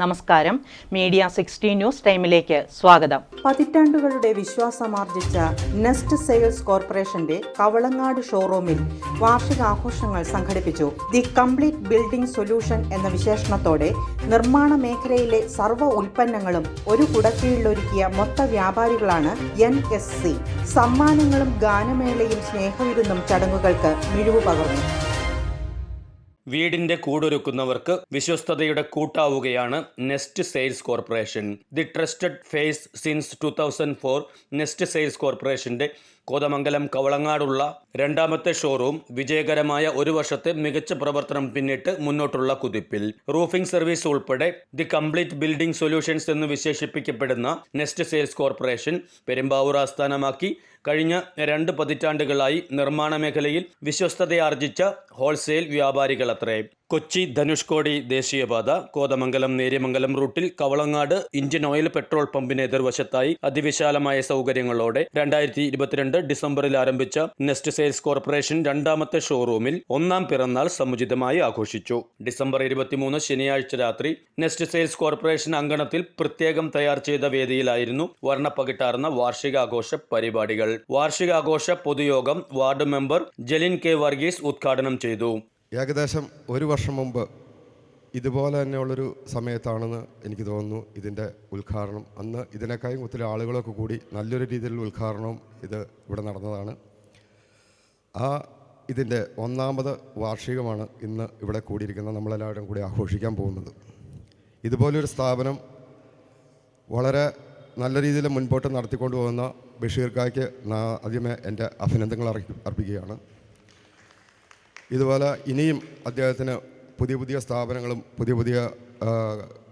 നമസ്കാരം. Media sixty news ടൈമിലേക്ക് സ്വാഗതം. പതിറ്റാണ്ടുകളുടെ വിശ്വാസമാർജിച്ച നെസ്റ്റ് സെയിൽസ് കോർപ്പറേഷന്റെ കവളങ്ങാട് ഷോറൂമിൽ വാർഷികാഘോഷങ്ങൾ സംഘടിപ്പിച്ചു. ദി കംപ്ലീറ്റ് ബിൽഡിംഗ് സൊല്യൂഷൻ എന്ന വിശേഷണത്തോടെ നിർമ്മാണ മേഖലയിലെ സർവ ഉൽപ്പന്നങ്ങളും ഒരു കുടക്കീഴിലൊരുക്കിയ മൊത്ത വ്യാപാരികളാണ് എൻ എസ് സി. സമ്മാനങ്ങളും ഗാനമേളയും സ്നേഹവിരുന്നും ചടങ്ങുകൾക്ക് മിഴിവ് പകർന്നു. വീടിന്റെ കൂടൊരുക്കുന്നവർക്ക് വിശ്വസ്തയുടെ കൂട്ടാവുകയാണ് Nest Sales Corporation. The trusted face since two thousand four Nest Sales കോർപ്പറേഷന്റെ കോതമംഗലം കവളങ്ങാടുള്ള രണ്ടാമത്തെ ഷോറൂം വിജയകരമായ ഒരു വർഷത്തെ മികച്ച പ്രവർത്തനം പിന്നിട്ട് മുന്നോട്ടുള്ള കുതിപ്പിൽ. റൂഫിംഗ് സർവീസ് ഉൾപ്പെടെ ദി കംപ്ലീറ്റ് ബിൽഡിംഗ് സൊല്യൂഷൻസ് എന്ന് വിശേഷിപ്പിക്കപ്പെടുന്ന നെസ്റ്റ് സെയിൽസ് കോർപ്പറേഷൻ പെരുമ്പാവൂർ ആസ്ഥാനമാക്കി കഴിഞ്ഞ രണ്ട് പതിറ്റാണ്ടുകളായി നിർമ്മാണ മേഖലയിൽ വിശ്വസ്തതയാർജിച്ച ഹോൾസെയിൽ വ്യാപാരികളത്രേ. കൊച്ചി ധനുഷ്കോടി ദേശീയപാത കോതമംഗലം നേര്യമംഗലം റൂട്ടിൽ കവളങ്ങാട് ഇന്ത്യൻ ഓയിൽ പെട്രോൾ പമ്പിന് എതിർവശത്തായി അതിവിശാലമായ സൗകര്യങ്ങളോടെ രണ്ടായിരത്തി ഇരുപത്തിരണ്ട് ഡിസംബറിൽ ആരംഭിച്ച നെസ്റ്റ് സെയിൽസ് കോർപ്പറേഷൻ രണ്ടാമത്തെ ഷോറൂമിൽ ഒന്നാം പിറന്നാൾ സമുചിതമായി ആഘോഷിച്ചു. ഡിസംബർ ഇരുപത്തിമൂന്ന് ശനിയാഴ്ച രാത്രി നെസ്റ്റ് സെയിൽസ് കോർപ്പറേഷൻ അങ്കണത്തിൽ പ്രത്യേകം തയ്യാർ ചെയ്ത വേദിയിലായിരുന്നു വർണപ്പകിട്ടാർന്ന വാർഷികാഘോഷ പരിപാടികൾ. വാർഷികാഘോഷ പൊതുയോഗം ward member Jalin K Varghese ഉദ്ഘാടനം ചെയ്തു. ഏകദേശം ഒരു വർഷം മുമ്പ് ഇതുപോലെ തന്നെയുള്ളൊരു സമയത്താണെന്ന് എനിക്ക് തോന്നുന്നു ഇതിന്റെ ഉദ്ഘാടനം. അന്ന് ഇതിനേക്കാളും ഒത്തിരി ആളുകളൊക്കെ കൂടി നല്ലൊരു രീതിയിലുള്ള ഉദ്ഘാടനവും ഇത് ഇവിടെ നടന്നതാണ്. ആ ഇതിന്റെ ഒന്നാമത് വാർഷികമാണ് ഇന്ന് ഇവിടെ കൂടിയിരിക്കുന്ന നമ്മളെല്ലാവരും കൂടി ആഘോഷിക്കാൻ പോകുന്നത്. ഇതുപോലൊരു സ്ഥാപനം വളരെ നല്ല രീതിയിൽ മുൻപോട്ട് നടത്തിക്കൊണ്ടു പോകുന്ന ബഷീർക്കായ്ക്ക് ആദ്യമേ എന്റെ അഭിനന്ദനങ്ങൾ അർപ്പിക്കുകയാണ്. ഇതുപോലെ ഇനിയും അദ്ദേഹത്തിന് പുതിയ പുതിയ സ്ഥാപനങ്ങളും പുതിയ പുതിയ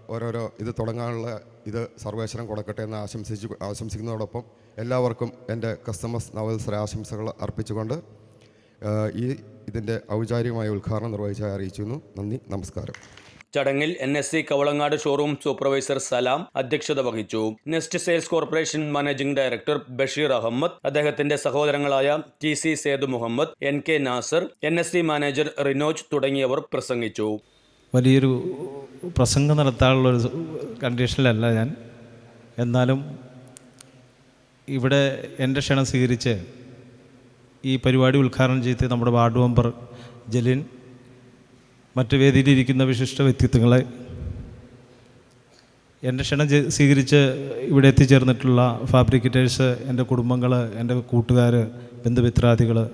ഓരോരോ ഇത് തുടങ്ങാനുള്ള ഇത് സർവേശ്വരം കൊടുക്കട്ടെ എന്ന് ആശംസിച്ചു ആശംസിക്കുന്നതോടൊപ്പം എല്ലാവർക്കും എന്റെ കസ്റ്റമേഴ്സ് നവത്സര ആശംസകൾ അർപ്പിച്ചുകൊണ്ട് ഈ ഇതിന്റെ ഔപചാരികമായ ഉദ്ഘാടനം നിർവഹിച്ചായി അറിയിക്കുന്നു നന്ദി നമസ്കാരം. ചടങ്ങിൽ N S C Kavalangad showroom supervisor Salam അധ്യക്ഷത വഹിച്ചു. Nest Sales Corporation managing director Basheer Ahammed അദ്ദേഹത്തിന്റെ സഹോദരങ്ങളായ T C Sethu Muhammad N K Nasar N S C manager Rinoj തുടങ്ങിയവർ പ്രസംഗിച്ചു. വലിയൊരു പ്രസംഗം നടത്താനുള്ള ഒരു കണ്ടീഷനിലല്ല ഞാൻ. എന്നാലും ഇവിടെ എന്റെ ക്ഷണം സ്വീകരിച്ച് ഈ പരിപാടി ഉദ്ഘാടനം ചെയ്ത് നമ്മുടെ വാർഡ് മെമ്പർ ജലിൻ മറ്റ് വേദിയിലിരിക്കുന്ന വിശിഷ്ട വ്യക്തിത്വങ്ങളെ എന്റെ ക്ഷണം സ്വീകരിച്ച് ഇവിടെ എത്തിച്ചേർന്നിട്ടുള്ള ഫാബ്രിക്കേറ്റേഴ്സ് എന്റെ കുടുംബങ്ങൾ എന്റെ കൂട്ടുകാർ ബന്ധുമിത്രാദികൾ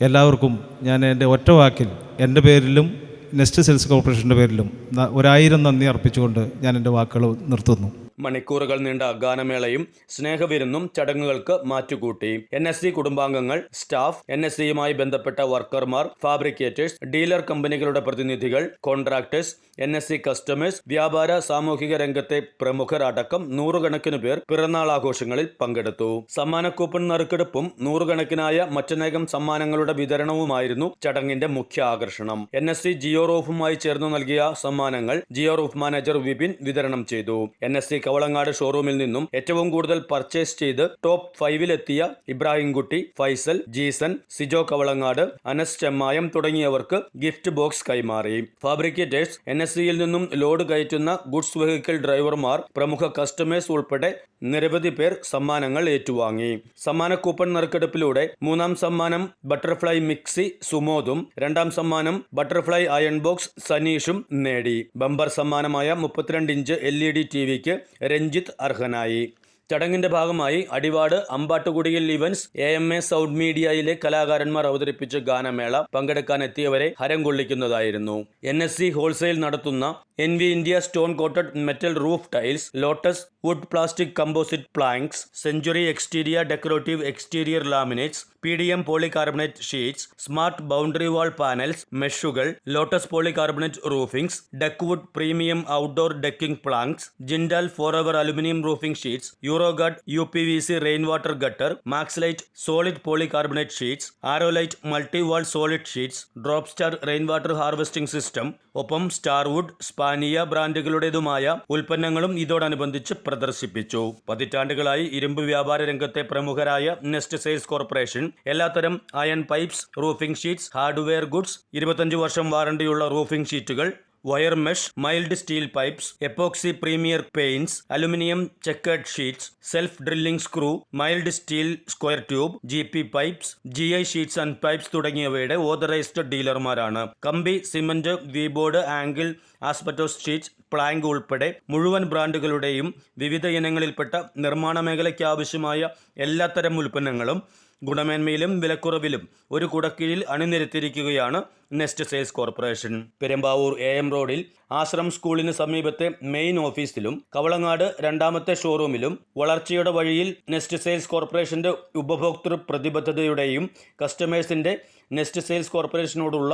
എല്ലാവർക്കും ഞാൻ എന്റെ ഒറ്റ വാക്കിൽ എന്റെ പേരിലും നെസ്റ്റ് സെൽസ് കോർപ്പറേഷന്റെ പേരിലും ഒരായിരം നന്ദി അർപ്പിച്ചുകൊണ്ട് ഞാൻ എന്റെ വാക്കുകൾ നിർത്തുന്നു. മണിക്കൂറുകൾ നീണ്ട ഗാനമേളയും സ്നേഹവിരുന്നും ചടങ്ങുകൾക്ക് മാറ്റുകൂട്ടി. എൻ എസ് സി കുടുംബാംഗങ്ങൾ സ്റ്റാഫ് എൻ എസ് സിയുമായി ബന്ധപ്പെട്ട വർക്കർമാർ ഫാബ്രിക്കേറ്റേഴ്സ് ഡീലർ കമ്പനികളുടെ പ്രതിനിധികൾ contractors N S C customers വ്യാപാര സാമൂഹിക രംഗത്തെ പ്രമുഖർ അടക്കം നൂറുകണക്കിന് പേർ പിറന്നാൾ ആഘോഷങ്ങളിൽ പങ്കെടുത്തു. സമ്മാന കൂപ്പൺ നറുക്കെടുപ്പും നൂറുകണക്കിനായ മറ്റനേകം സമ്മാനങ്ങളുടെ വിതരണവുമായിരുന്നു ചടങ്ങിന്റെ മുഖ്യ ആകർഷണം. എൻ എസ് സി ജിയോ റൂഫുമായി ചേർന്ന് നൽകിയ സമ്മാനങ്ങൾ ജിയോ റൂഫ് മാനേജർ വിപിൻ വിതരണം ചെയ്തു. എൻ എസ് സി കവളങ്ങാട് ഷോറൂമിൽ നിന്നും ഏറ്റവും കൂടുതൽ പർച്ചേസ് ചെയ്ത് ടോപ്പ് ഫൈവിലെത്തിയ ഇബ്രാഹിംകുട്ടി ഫൈസൽ ജീസൻ സിജോ കവളങ്ങാട് അനസ് ചെമ്മായം തുടങ്ങിയവർക്ക് ഗിഫ്റ്റ് ബോക്സ് കൈമാറി. ഫാബ്രിക്കേറ്റേഴ്സ് എൻ എസ് സിയിൽ നിന്നും ലോഡ് കയറ്റുന്ന ഗുഡ്സ് വെഹിക്കിൾ ഡ്രൈവർമാർ പ്രമുഖ കസ്റ്റമേഴ്സ് ഉൾപ്പെടെ നിരവധി പേർ സമ്മാനങ്ങൾ ഏറ്റുവാങ്ങി. സമ്മാന കൂപ്പൺ നറുക്കെടുപ്പിലൂടെ മൂന്നാം സമ്മാനം ബട്ടർഫ്ലൈ മിക്സി സുമോദും രണ്ടാം സമ്മാനം ബട്ടർഫ്ലൈ അയൺ ബോക്സ് സനീഷും നേടി. ബമ്പർ സമ്മാനമായ മുപ്പത്തിരണ്ട് inch L E D T വിക്ക് രഞ്ജിത്ത് അർഹനായി. ചടങ്ങിന്റെ ഭാഗമായി Adivad അമ്പാട്ടുകുടിയിൽ events A M A sound മീഡിയയിലെ കലാകാരന്മാർ അവതരിപ്പിച്ച ഗാനമേള പങ്കെടുക്കാൻ എത്തിയവരെ ഹരം കൊള്ളിക്കുന്നതായിരുന്നു. എൻ എസ് സി ഹോൾസെയിൽ നടത്തുന്ന N V India stone coated metal roof tiles Lotus wood plastic composite planks Century exterior decorative exterior laminates P D M polycarbonate sheets smart boundary wall panels മെഷുകൾ Lotus polycarbonate roofings Deckwood premium outdoor decking planks Jindal four hour aluminium roofing sheets Euroguard U P V C rain water gutter Maxlite solid polycarbonate sheets Arrowlite multi wall solid sheets drop star rain water harvesting system ഒപ്പം Starwood സ്പാനിയ ബ്രാൻഡുകളുടേതുമായ ഉൽപ്പന്നങ്ങളും ഇതോടനുബന്ധിച്ച് പ്രദർശിപ്പിച്ചു. പതിറ്റാണ്ടുകളായി ഇരുമ്പ് വ്യാപാര രംഗത്തെ പ്രമുഖരായ Nest sales Corporation എല്ലാത്തരം iron pipes roofing sheets hardware goods ഇരുപത്തഞ്ച് വർഷം വാറണ്ടിയുള്ള റൂഫിംഗ് ഷീറ്റുകൾ wire mesh mild steel pipes epoxy premier paints aluminium chequered sheets self drilling screw mild steel square tube G P pipes G I sheets and pipes തുടങ്ങിയവയുടെ authorised ഡീലർമാരാണ്. കമ്പി cement V board angle asbestos sheets plank ഉൾപ്പെടെ മുഴുവൻ ബ്രാൻഡുകളുടെയും വിവിധ ഇനങ്ങളിൽപ്പെട്ട നിർമ്മാണ മേഖലയ്ക്ക് ആവശ്യമായ എല്ലാത്തരം ഉൽപ്പന്നങ്ങളും ഗുണമേന്മയിലും വിലക്കുറവിലും ഒരു കുടക്കീഴിൽ അണിനിരത്തിയിരിക്കുകയാണ് Nest Sales Corporation. Perumbavoor A M റോഡിൽ ആശ്രം സ്കൂളിന് സമീപത്തെ മെയിൻ ഓഫീസിലും കവളങ്ങാട് രണ്ടാമത്തെ ഷോറൂമിലും വളർച്ചയുടെ വഴിയിൽ നെസ്റ്റ് സെയിൽസ് കോർപ്പറേഷന്റെ ഉപഭോക്തൃ പ്രതിബദ്ധതയുടെയും കസ്റ്റമേഴ്സിന്റെ നെസ്റ്റ് സെയിൽസ് കോർപ്പറേഷനോടുള്ള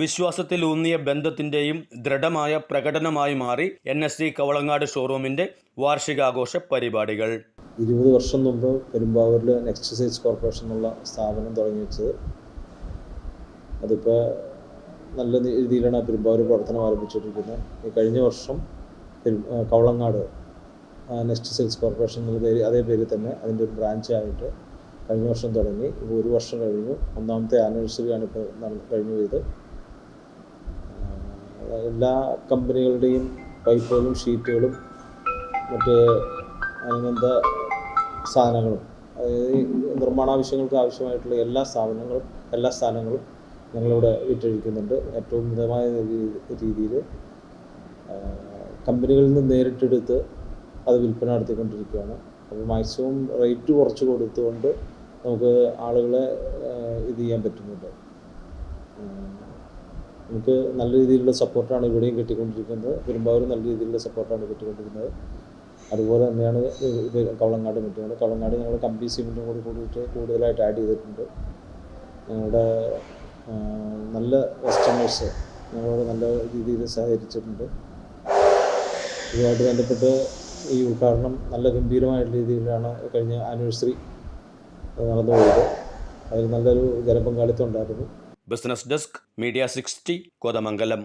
വിശ്വാസത്തിലൂന്നിയ ബന്ധത്തിന്റെയും ദൃഢമായ പ്രകടനമായി മാറി എൻ എസ് സി കവളങ്ങാട് ഷോറൂമിന്റെ വാർഷികാഘോഷ പരിപാടികൾ. ഇരുപത് വർഷം മുമ്പ് പെരുമ്പാവൂരിൽ നെക്സ്റ്റ് കോർപ്പറേഷൻ എന്നുള്ള സ്ഥാപനം തുടങ്ങി വെച്ചത്. അതിപ്പോൾ നല്ല രീതിയിലാണ് പെരുമ്പാവൂർ പ്രവർത്തനം ആരംഭിച്ചിട്ടിരിക്കുന്നത് ഈ കഴിഞ്ഞ വർഷം കവളങ്ങാട് നെക്സ്റ്റ് സെയിൽസ് കോർപ്പറേഷൻ എന്നുള്ള പേര് അതേ പേരിൽ തന്നെ അതിന്റെ ഒരു ബ്രാഞ്ച് ആയിട്ട് കഴിഞ്ഞ വർഷം തുടങ്ങി. ഇപ്പോൾ ഒരു വർഷം കഴിഞ്ഞു. ഒന്നാമത്തെ ആനിവേഴ്സറി ആണ് ഇപ്പോൾ കഴിഞ്ഞു പോയത്. എല്ലാ കമ്പനികളുടെയും പൈപ്പുകളും ഷീറ്റുകളും മറ്റ് അനുബന്ധ സാധനങ്ങളും അതായത് നിർമ്മാണാവശ്യങ്ങൾക്ക് ആവശ്യമായിട്ടുള്ള എല്ലാ സാധനങ്ങളും എല്ലാ സ്ഥാനങ്ങളും ഞങ്ങളിവിടെ വിറ്റഴിക്കുന്നുണ്ട് ഏറ്റവും മിതമായ രീതിയിൽ കമ്പനികളിൽ നിന്ന് നേരിട്ടെടുത്ത് അത് വിൽപ്പന നടത്തിക്കൊണ്ടിരിക്കുകയാണ് അപ്പോൾ മാക്സിമം റേറ്റ് കുറച്ച് കൊടുത്തുകൊണ്ട് നമുക്ക് ആളുകളെ ഇത് ചെയ്യാൻ പറ്റുന്നുണ്ട്. നമുക്ക് നല്ല രീതിയിലുള്ള സപ്പോർട്ടാണ് ഇവിടെയും കിട്ടിക്കൊണ്ടിരിക്കുന്നത്. പെരുമ്പാവൂരും നല്ല രീതിയിലുള്ള സപ്പോർട്ടാണ് കിട്ടിക്കൊണ്ടിരിക്കുന്നത്. അതുപോലെ തന്നെയാണ് കവളങ്ങാട് മറ്റും കവളങ്ങാട് ഞങ്ങൾ കമ്പി സിമെന്റും കൂടി കൂടിയിട്ട് കൂടുതലായിട്ട് ആഡ് ചെയ്തിട്ടുണ്ട്. ഞങ്ങളുടെ നല്ല കസ്റ്റമേഴ്സ് ഞങ്ങളോട് നല്ല രീതിയിൽ സഹകരിച്ചിട്ടുണ്ട്. ഇതുമായിട്ട് ബന്ധപ്പെട്ട് ഈ ഉദ്ഘാടനം നല്ല ഗംഭീരമായ രീതിയിലാണ് കഴിഞ്ഞ ആനിവേഴ്സറി നടന്നുപോയത്. അതിൽ നല്ലൊരു ജനപങ്കാളിത്തം ഉണ്ടായിരുന്നു. Business desk media sixty Kothamangalam.